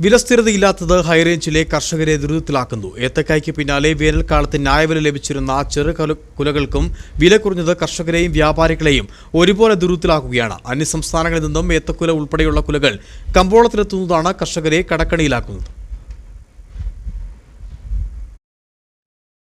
വിലസ്ഥിരതയില്ലാത്തത് ഹൈറേഞ്ചിലെ കർഷകരെ ദുരിതത്തിലാക്കുന്നു. ഏത്തക്കായ്ക്ക് പിന്നാലെ വേനൽക്കാലത്ത് ന്യായവില ലഭിച്ചിരുന്ന ചെറു കല- കുലകൾക്കും വില കുറഞ്ഞത് കർഷകരെയും വ്യാപാരികളെയും ഒരുപോലെ ദുരിതത്തിലാക്കുകയാണ്. അന്യസംസ്ഥാനങ്ങളിൽ നിന്നും ഏത്തക്കുല ഉൾപ്പെടെയുള്ള കുലകൾ കമ്പോളത്തിലെത്തുന്നതാണ് കർഷകരെ കടക്കണിയിലാക്കുന്നത്.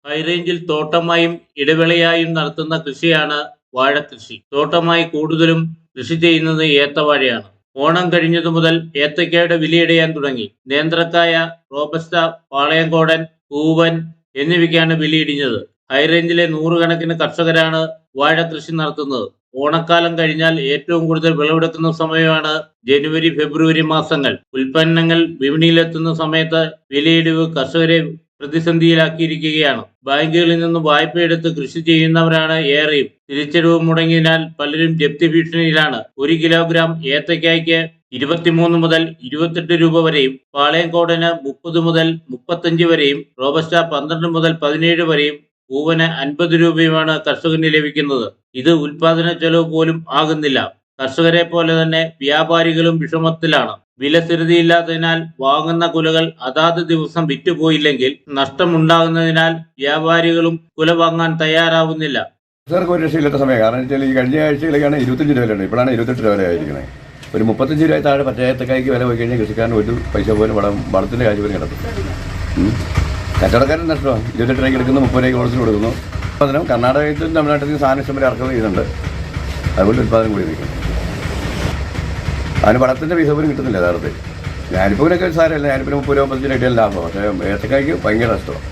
ഹൈറേഞ്ചിൽ തോട്ടമായും ഇടവേളയായും നടത്തുന്ന കൃഷിയാണ് വാഴ കൃഷി. തോട്ടമായി കൂടുതലും കൃഷി ചെയ്യുന്നത് ഏത്തവാഴയാണ്. ഓണം കഴിഞ്ഞതു മുതൽ ഏത്തയ്ക്കയുടെ വിലയിടയാൻ തുടങ്ങി. നേന്ത്രക്കായ റോബസ്റ്റ പാളയംകോടൻ പൂവൻ എന്നിവയ്ക്കാണ് വിലയിടിഞ്ഞത്. ഹൈറേഞ്ചിലെ നൂറുകണക്കിന് കർഷകരാണ് വാഴ കൃഷി നടത്തുന്നത്. ഓണക്കാലം കഴിഞ്ഞാൽ ഏറ്റവും കൂടുതൽ വിളവെടുക്കുന്ന സമയമാണ് ജനുവരി ഫെബ്രുവരി മാസങ്ങൾ. ഉൽപ്പന്നങ്ങൾ വിപണിയിലെത്തുന്ന സമയത്ത് വിലയിടിവ് കർഷകരെ പ്രതിസന്ധിയിലാക്കിയിരിക്കുകയാണ്. ബാങ്കുകളിൽ നിന്നും വായ്പയെടുത്ത് കൃഷി ചെയ്യുന്നവരാണ് ഏറെയും. തിരിച്ചടവ് മുടങ്ങിയതിനാൽ പലരും ജപ്തി ഭീഷണിയിലാണ്. ഒരു കിലോഗ്രാം ഏത്തയ്ക്കായ്ക്ക് ഇരുപത്തിമൂന്ന് മുതൽ ഇരുപത്തെട്ട് രൂപ വരെയും പാളയംകോടന് മുപ്പത് മുതൽ മുപ്പത്തഞ്ച് വരെയും റോബസ്റ്റ പന്ത്രണ്ട് മുതൽ പതിനേഴ് വരെയും പൂവന് അൻപത് രൂപയുമാണ് കർഷകന് ലഭിക്കുന്നത്. ഇത് ഉൽപാദന ചെലവ് പോലും ആകുന്നില്ല. കർഷകരെ പോലെ തന്നെ വ്യാപാരികളും വിഷമത്തിലാണ്. വില സ്ഥിരതയില്ലാത്തതിനാൽ വാങ്ങുന്ന കുലകൾ അതാത് ദിവസം വിറ്റുപോയില്ലെങ്കിൽ നഷ്ടമുണ്ടാകുന്നതിനാൽ വ്യാപാരികളും കുല വാങ്ങാൻ തയ്യാറാവുന്നില്ല. സാർക്ക് ഒരു രക്ഷയില്ലാത്ത സമയം. കാരണം വെച്ചാൽ ഈ കഴിഞ്ഞ ആഴ്ചയിലേക്കാണ് ഇരുപത്തഞ്ച് രൂപ വിലയുണ്ട് ഇപ്പോഴാണ് ഇരുപത്തെട്ട് രൂപ വിലയായിരിക്കുന്നത് ഒരു മുപ്പത്തഞ്ച് രൂപ താഴെ പഞ്ചായത്തക്കായ്ക്ക് വില പോയി കഴിഞ്ഞാൽ കൃഷിക്കാരന് ഒരു പൈസ പോലും വളം വളത്തിന്റെ കാര്യം പോലും കിടക്കും കച്ചവടക്കാരൻ നഷ്ടമാണ്. ഇരുപത്തെട്ട് രൂപയ്ക്ക് എടുക്കുന്നു മുപ്പത് രൂപയ്ക്ക് ഓർഡർ കൊടുക്കുന്നു. ഉൽപ്പാദനം കർണാടകത്തിൽ തമിഴ്നാട്ടിൽ സാധനം ഇഷ്ടം വരെ ഇറക്കുന്നത് ചെയ്യുന്നുണ്ട്. അതുകൊണ്ട് ഉൽപ്പാദനം കൂടി നിൽക്കും അതിന് വളത്തിന്റെ പൈസ പോലും കിട്ടുന്നില്ല യഥാർത്ഥത്തിൽ. ഞാനിപ്പൂരൊക്കെ സാരമില്ല ഞാനിപ്പോൾ മുപ്പത് രൂപ മുപ്പത്തഞ്ച് രൂപ ലാഭം പക്ഷേ ഏത്തക്കായ്ക്ക് ഭയങ്കര നഷ്ടമാണ്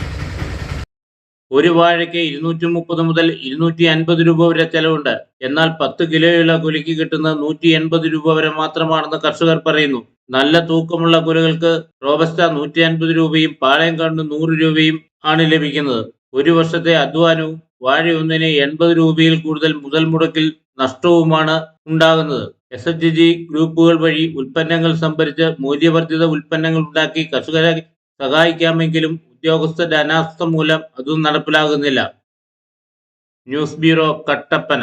ഒരു വാഴയ്ക്ക് ഇരുന്നൂറ്റി മുപ്പത് മുതൽ ഇരുന്നൂറ്റി അൻപത് രൂപ വരെ ചെലവുണ്ട്. എന്നാൽ പത്ത് കിലോയുള്ള കുലയ്ക്ക് കിട്ടുന്നത് നൂറ്റി എൺപത് രൂപ വരെ മാത്രമാണെന്ന് കർഷകർ പറയുന്നു. നല്ല തൂക്കമുള്ള കുലകൾക്ക് റോബസ്റ്റ നൂറ്റി അൻപത് രൂപയും പാളയം കണ്ട് നൂറ് രൂപയും ആണ് ലഭിക്കുന്നത്. ഒരു വർഷത്തെ അധ്വാനവും വാഴ ഒന്നിന് എൺപത് രൂപയിൽ കൂടുതൽ മുതൽ മുടക്കിൽ നഷ്ടവുമാണ് ഉണ്ടാകുന്നത്. എസ് എച്ച് ജി ഗ്രൂപ്പുകൾ വഴി ഉൽപ്പന്നങ്ങൾ സംഭരിച്ച് മൂല്യവർദ്ധിത ഉൽപ്പന്നങ്ങൾ ഉണ്ടാക്കി കർഷകരെ സഹായിക്കാമെങ്കിലും ഉദ്യോഗസ്ഥരുടെ അനാസ്ഥ മൂലം അതും നടപ്പിലാകുന്നില്ല. News bureau Kattappana.